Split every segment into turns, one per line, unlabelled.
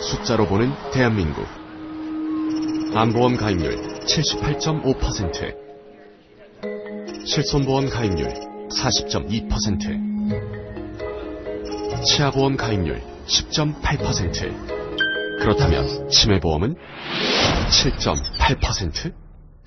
숫자로 보는 대한민국. 암보험 가입률 78.5%. 실손보험 가입률 40.2%. 치아보험 가입률 10.8%. 그렇다면 치매보험은 7.8%?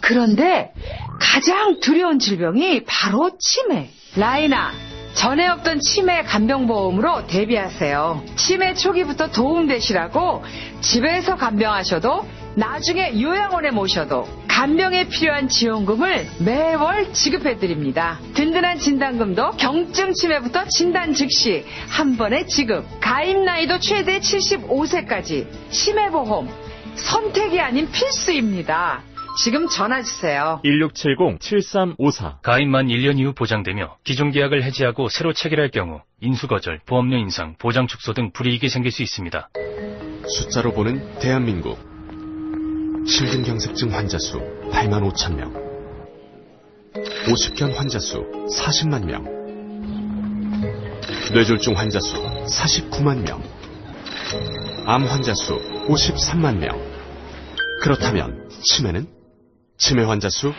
그런데 가장 두려운 질병이 바로 치매. 라이나, 전에 없던 치매 간병보험으로 대비하세요. 치매 초기부터 도움되시라고 집에서 간병하셔도 나중에 요양원에 모셔도 간병에 필요한 지원금을 매월 지급해드립니다. 든든한 진단금도 경증 치매부터 진단 즉시 한 번에 지급. 가입 나이도 최대 75세까지. 치매보험 선택이 아닌 필수입니다. 지금 전화 주세요.
1670-7354
가입만 1년 이후 보장되며 기존 계약을 해지하고 새로 체결할 경우 인수거절, 보험료 인상, 보장 축소 등 불이익이 생길 수 있습니다.
숫자로 보는 대한민국. 심근경색증 환자 수 8만 5천 명. 오십견 환자 수 40만 명. 뇌졸중 환자 수 49만 명. 암 환자 수 53만 명. 그렇다면 치매는? 치매 환자 수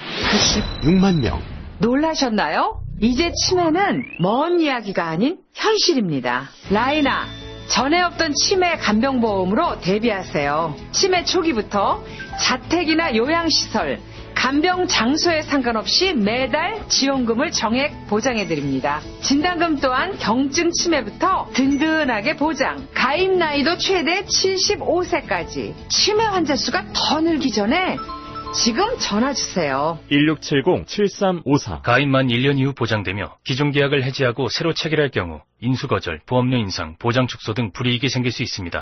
86만 명.
놀라셨나요? 이제 치매는 먼 이야기가 아닌 현실입니다. 라이나, 전에 없던 치매 간병보험으로 대비하세요. 치매 초기부터 자택이나 요양시설, 간병 장소에 상관없이 매달 지원금을 정액 보장해드립니다. 진단금 또한 경증 치매부터 든든하게 보장, 가입 나이도 최대 75세까지, 치매 환자 수가 더 늘기 전에 지금 전화 주세요.
1670-7354
가입만 1년 이후 보장되며 기존 계약을 해지하고 새로 체결할 경우 인수거절, 보험료 인상, 보장 축소 등 불이익이 생길 수 있습니다.